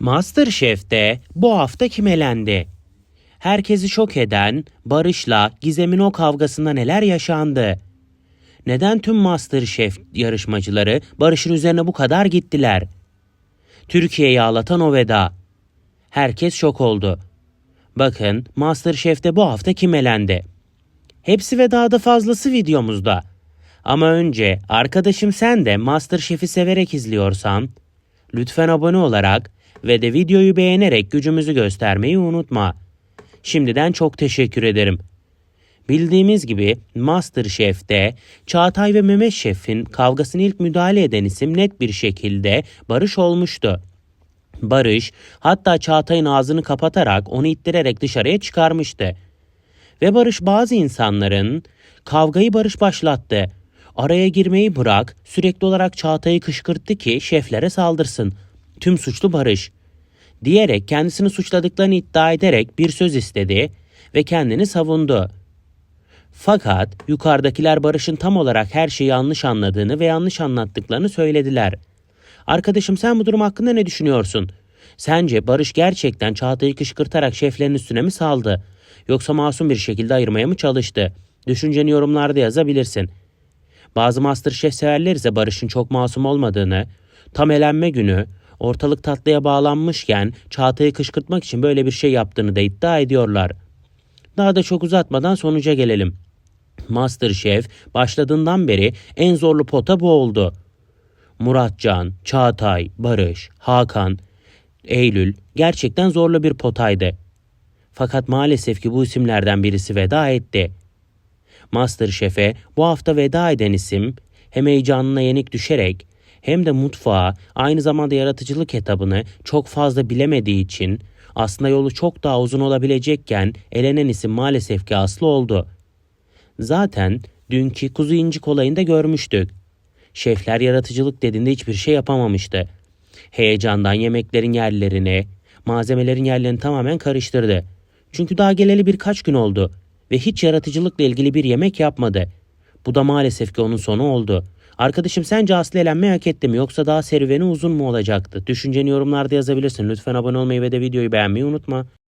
Masterchef'te bu hafta kim elendi? Herkesi şok eden Barış'la Gizem'in o kavgasında neler yaşandı? Neden tüm Masterchef yarışmacıları Barış'ın üzerine bu kadar gittiler? Türkiye'yi ağlatan o veda. Herkes şok oldu. Bakın Masterchef'te bu hafta kim elendi? Hepsi ve daha da fazlası videomuzda. Ama önce arkadaşım sen de Masterchef'i severek izliyorsan lütfen abone olarak ve de videoyu beğenerek gücümüzü göstermeyi unutma. Şimdiden çok teşekkür ederim. Bildiğimiz gibi Masterchef'te Çağatay ve Mehmet Şef'in kavgasını ilk müdahale eden isim net bir şekilde Barış olmuştu. Barış hatta Çağatay'ın ağzını kapatarak onu ittirerek dışarıya çıkarmıştı. Ve Barış bazı insanların kavgayı Barış başlattı. Araya girmeyi bırak sürekli olarak Çağatay'ı kışkırttı ki şeflere saldırsın. Tüm suçlu Barış. Diyerek kendisini suçladıklarını iddia ederek bir söz istedi ve kendini savundu. Fakat yukarıdakiler Barış'ın tam olarak her şeyi yanlış anladığını ve yanlış anlattıklarını söylediler. Arkadaşım sen bu durum hakkında ne düşünüyorsun? Sence Barış gerçekten Çağatay'ı kışkırtarak şeflerin üstüne mi saldı? Yoksa masum bir şekilde ayırmaya mı çalıştı? Düşünceni yorumlarda yazabilirsin. Bazı Masterchef severler ise Barış'ın çok masum olmadığını, tam elenme günü, ortalık tatlıya bağlanmışken Çağatay'ı kışkırtmak için böyle bir şey yaptığını da iddia ediyorlar. Daha da çok uzatmadan sonuca gelelim. Masterchef başladığından beri en zorlu pota bu oldu. Muratcan, Çağatay, Barış, Hakan, Eylül gerçekten zorlu bir potaydı. Fakat maalesef ki bu isimlerden birisi veda etti. Masterchef'e bu hafta veda eden isim hem heyecanına yenik düşerek hem de mutfağa aynı zamanda yaratıcılık etabını çok fazla bilemediği için aslında yolu çok daha uzun olabilecekken elenen isim maalesef ki Aslı oldu. Zaten dünkü kuzu incik olayında görmüştük. Şefler yaratıcılık dediğinde hiçbir şey yapamamıştı. Heyecandan yemeklerin yerlerini, malzemelerin yerlerini tamamen karıştırdı. Çünkü daha geleli birkaç gün oldu ve hiç yaratıcılıkla ilgili bir yemek yapmadı. Bu da maalesef ki onun sonu oldu. Arkadaşım sence Aslı elenmeyi hak etti mi yoksa daha serüveni uzun mu olacaktı? Düşünceni yorumlarda yazabilirsin. Lütfen abone olmayı ve de videoyu beğenmeyi unutma.